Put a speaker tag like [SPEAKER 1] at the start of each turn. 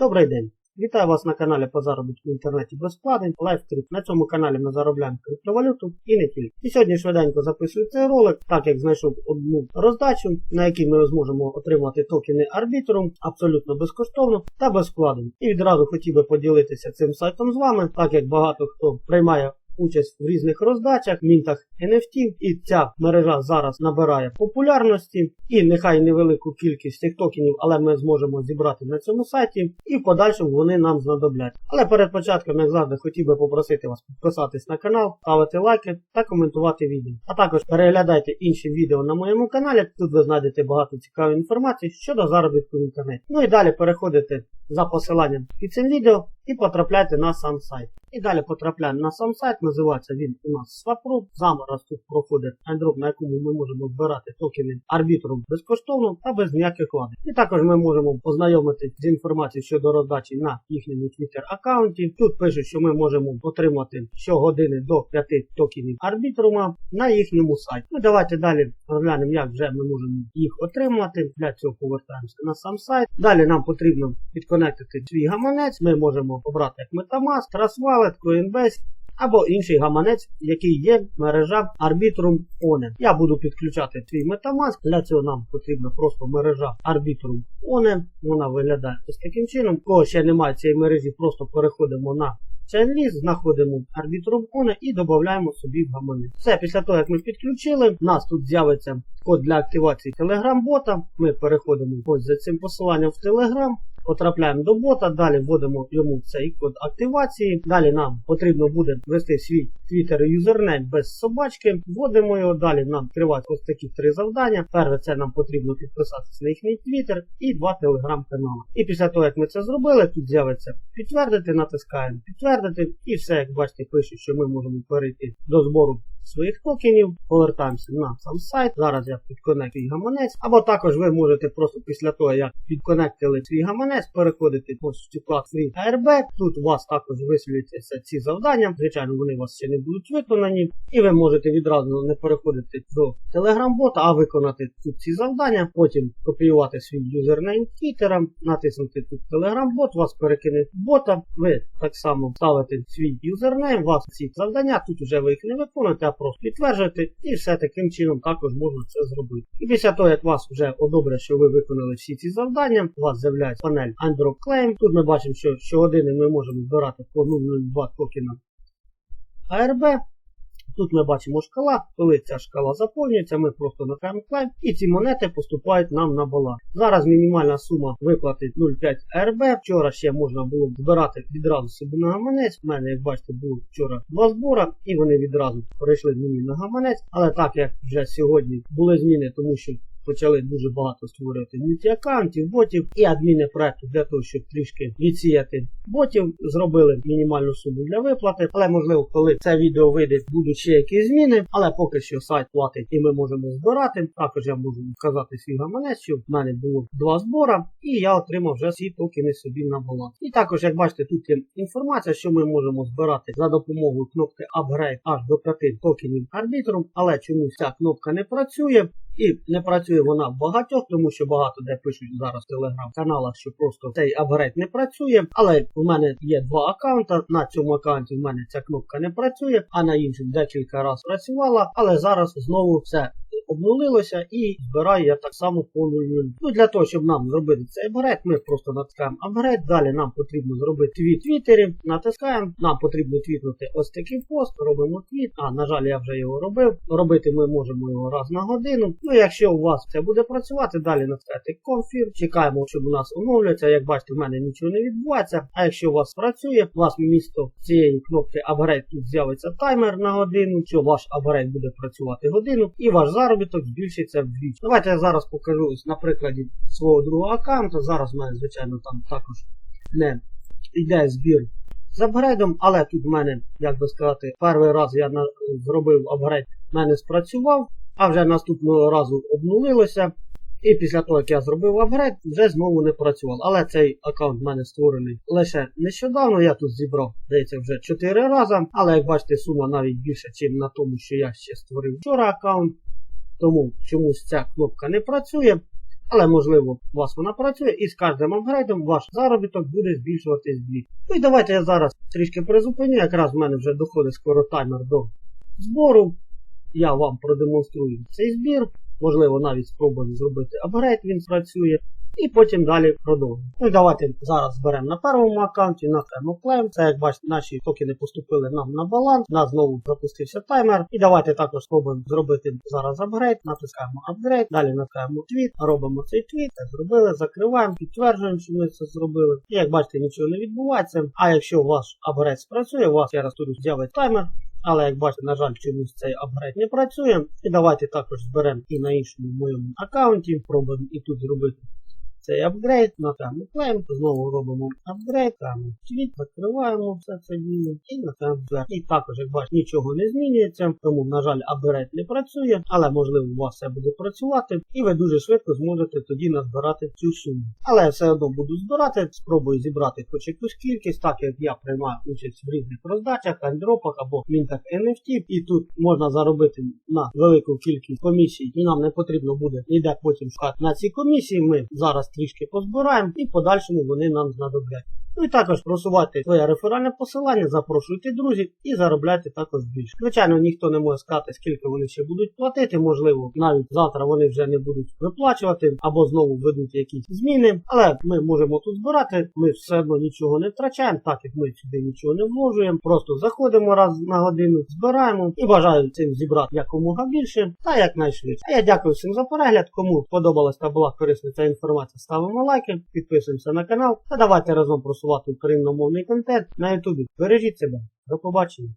[SPEAKER 1] Добрий день! Вітаю вас на каналі по заробітку в інтернеті без вкладень LiveCrypt. На цьому каналі ми заробляємо криптовалюту і не тільки. І сьогодні швиденько записую цей ролик, так як знайшов одну роздачу, на якій ми зможемо отримати токени Arbitrum абсолютно безкоштовно та без вкладень. І відразу хотів би поділитися цим сайтом з вами, так як багато хто приймає участь в різних роздачах, мінтах NFT, і ця мережа зараз набирає популярності і нехай невелику кількість цих токенів, але ми зможемо зібрати на цьому сайті, і в подальшому вони нам знадоблять. Але перед початком, як завжди, хотів би попросити вас підписатись на канал, ставити лайки та коментувати відео. А також переглядайте інші відео на моєму каналі. Тут ви знайдете багато цікавої інформації щодо заробітку в інтернеті. Ну і далі переходите за посиланням під цим відео і потрапляйте на сам сайт. І далі потрапляємо на сам сайт, називається він у нас Swapro. Зараз тут проходить айдроп, на якому ми можемо збирати токени арбітром безкоштовно та без ніяких вкладень. І також ми можемо познайомитися з інформацією щодо роздачі на їхньому Twitter аккаунті. Тут пишуть, що ми можемо отримати щогодини до 5 токенів арбітрума на їхньому сайті. Ну давайте далі розглянемо, як вже ми можемо їх отримати. Для цього повертаємося на сам сайт. Далі нам потрібно підконектити свій гаманець. Ми можемо як Metamask, Trustwallet, Coinbase або інший гаманець, який є мережа Arbitrum One. Я буду підключати свій Metamask. Для цього нам потрібна просто мережа Arbitrum One. Вона виглядає ось таким чином. Кого ще немає цієї мережі, просто переходимо на Chainlist, знаходимо Arbitrum One і додаємо собі в гаманець. Все, після того, як ми підключили, у нас тут з'явиться код для активації Telegram-бота. Ми переходимо ось за цим посиланням в Telegram. Потрапляємо до бота, далі вводимо йому цей код активації. Далі нам потрібно буде ввести свій Twitter юзернейм без собачки. Вводимо його, далі нам відкривають ось такі три завдання. Перше це нам потрібно підписатися на їхній Twitter і два телеграм-канали. І після того, як ми це зробили, тут з'явиться підтвердити, натискаємо підтвердити. І все, як бачите, пише, що ми можемо перейти до збору своїх токенів, повертаємося на сам сайт. Зараз я підконектую гаманець. Або також ви можете просто після того, як підконектили свій гаманець, переходити ось в цю вкладку ARB. Тут у вас також висвітлюються ці завдання. Звичайно, вони у вас ще не будуть виконані. І ви можете відразу не переходити до Telegram-бота, а виконати тут ці завдання. Потім копіювати свій юзернейм Twitter, натиснути тут Telegram-бот, вас перекине бота. Ви так само ставите свій юзернейм, вас ці завдання, тут вже ви їх не виконуєте, а просто підтверджуєте. І все таким чином також можна це зробити. І після того, як вас вже одобрять, що ви виконали всі ці завдання, у вас з'являється панель Android Claim. Тут ми бачимо, що щогодини ми можемо збирати по 0,02 токена ARB. Тут ми бачимо шкала, коли ця шкала заповнюється, ми просто натискаємо і ці монети поступають нам на баланс. Зараз мінімальна сума виплати 0,5 РБ. Вчора ще можна було збирати відразу собі на гаманець. У мене, як бачите, було вчора два збора, і вони відразу перейшли мені на гаманець. Але так як вже сьогодні були зміни, тому що почали дуже багато створювати мультиаккаунтів, ботів і адміни проекту для того, щоб трішки відсіяти ботів, зробили мінімальну суму для виплати. Але можливо, коли це відео вийде, будуть ще якісь зміни. Але поки що сайт платить і ми можемо збирати. Також я можу вказати свій гаманець, що в мене було два збора, і я отримав вже всі токени собі на баланс. І також, як бачите, тут є інформація, що ми можемо збирати за допомогою кнопки Upgrade аж до 5 токенів арбітром, але чомусь ця кнопка не працює. І не працює вона в багатьох, тому що багато де пишуть зараз в телеграм-каналах, що просто цей апгрейд не працює. Але в мене є два аккаунти. На цьому аккаунті в мене ця кнопка не працює, а на іншому декілька разів працювала. Але зараз знову все обнулилося і збираю я так само по 0. Ну Для того, щоб нам зробити цей апгрейд, ми просто натискаємо апгрейд. Далі нам потрібно зробити твіт твіттері, натискаємо, нам потрібно твітнути ось такий пост, робимо твіт. А, на жаль, я вже його робив. Робити ми можемо його раз на годину. Ну, якщо у вас це буде працювати, далі натискайте конфір, чекаємо, щоб у нас оновлюється. Як бачите, в мене нічого не відбувається. А якщо у вас працює, у вас місто цієї кнопки апгрейд тут з'явиться таймер на годину, що ваш апгрейд буде працювати годину, і ваш заробіток збільшиться вдвічі. Давайте я зараз покажу на прикладі свого другого аккаунту. Зараз в мене, звичайно, там також не йде збір з апгрейдом, але тут в мене, як би сказати, перший раз я на, зробив апгрейд, в мене спрацював, а вже наступного разу обнулилося. І після того, як я зробив апгрейд, вже знову не працював. Але цей аккаунт в мене створений лише нещодавно. Я тут зібрав, здається, вже 4 рази. Але як бачите, сума навіть більша, ніж на тому, що я ще створив вчора аккаунт. Тому чомусь ця кнопка не працює. Але можливо у вас вона працює і з кожним апгрейдом ваш заробіток буде збільшуватись вдвічі. Ну і давайте я зараз трішки призупиню, якраз в мене вже доходить скоро таймер до збору. Я вам продемонструю цей збір, можливо навіть спробую зробити апгрейд, він спрацює. І потім далі продовжуємо. Ну і давайте зараз зберемо на першому аккаунті, натискаємо Claim. Це як бачите, наші токени поступили нам на баланс. У нас знову запустився таймер. І давайте також спробуємо зробити зараз апгрейд. Натискаємо апгрейд, далі натискаємо твіт, робимо цей твіт, це зробили, закриваємо, підтверджуємо, що ми це зробили. І як бачите, нічого не відбувається. А якщо ваш апгрейд спрацює, у вас я раз тут з'явиться таймер. Але як бачите, на жаль, чомусь цей апгрейд не працює. І давайте також зберемо і на іншому моєму аккаунті. Пробуємо і тут зробити цей апгрейд, натискаємо знову робимо апгрейд, там світ, закриваємо все це діло і натискаємо. І також, як бачите, нічого не змінюється, тому, на жаль, апгрейд не працює, але можливо у вас все буде працювати, і ви дуже швидко зможете тоді назбирати цю суму. Але я все одно буду збирати, спробую зібрати хоч якусь кількість, так як я приймаю участь в різних роздачах, андропах або мінтах NFT, і тут можна заробити на велику кількість комісій, і нам не потрібно буде ніде потім шукати на ці комісії. Ми зараз трішки позбираємо і в подальшому вони нам знадобляться. Ну і також просувати своє реферальне посилання, запрошуйте друзів і заробляйте також більше. Звичайно, ніхто не може сказати, скільки вони ще будуть платити. Можливо, навіть завтра вони вже не будуть виплачувати або знову ведуть якісь зміни. Але ми можемо тут збирати. Ми все одно нічого не втрачаємо, так як ми сюди нічого не вложуємо. Просто заходимо раз на годину, збираємо і бажаю цим зібрати якомога більше та якнайшвидше. А я дякую всім за перегляд. Кому сподобалась та була корисна ця інформація, ставимо лайки, підписуємося на канал та давайте разом просувати україномовний контент на ютубі. Бережіть себе. До побачення.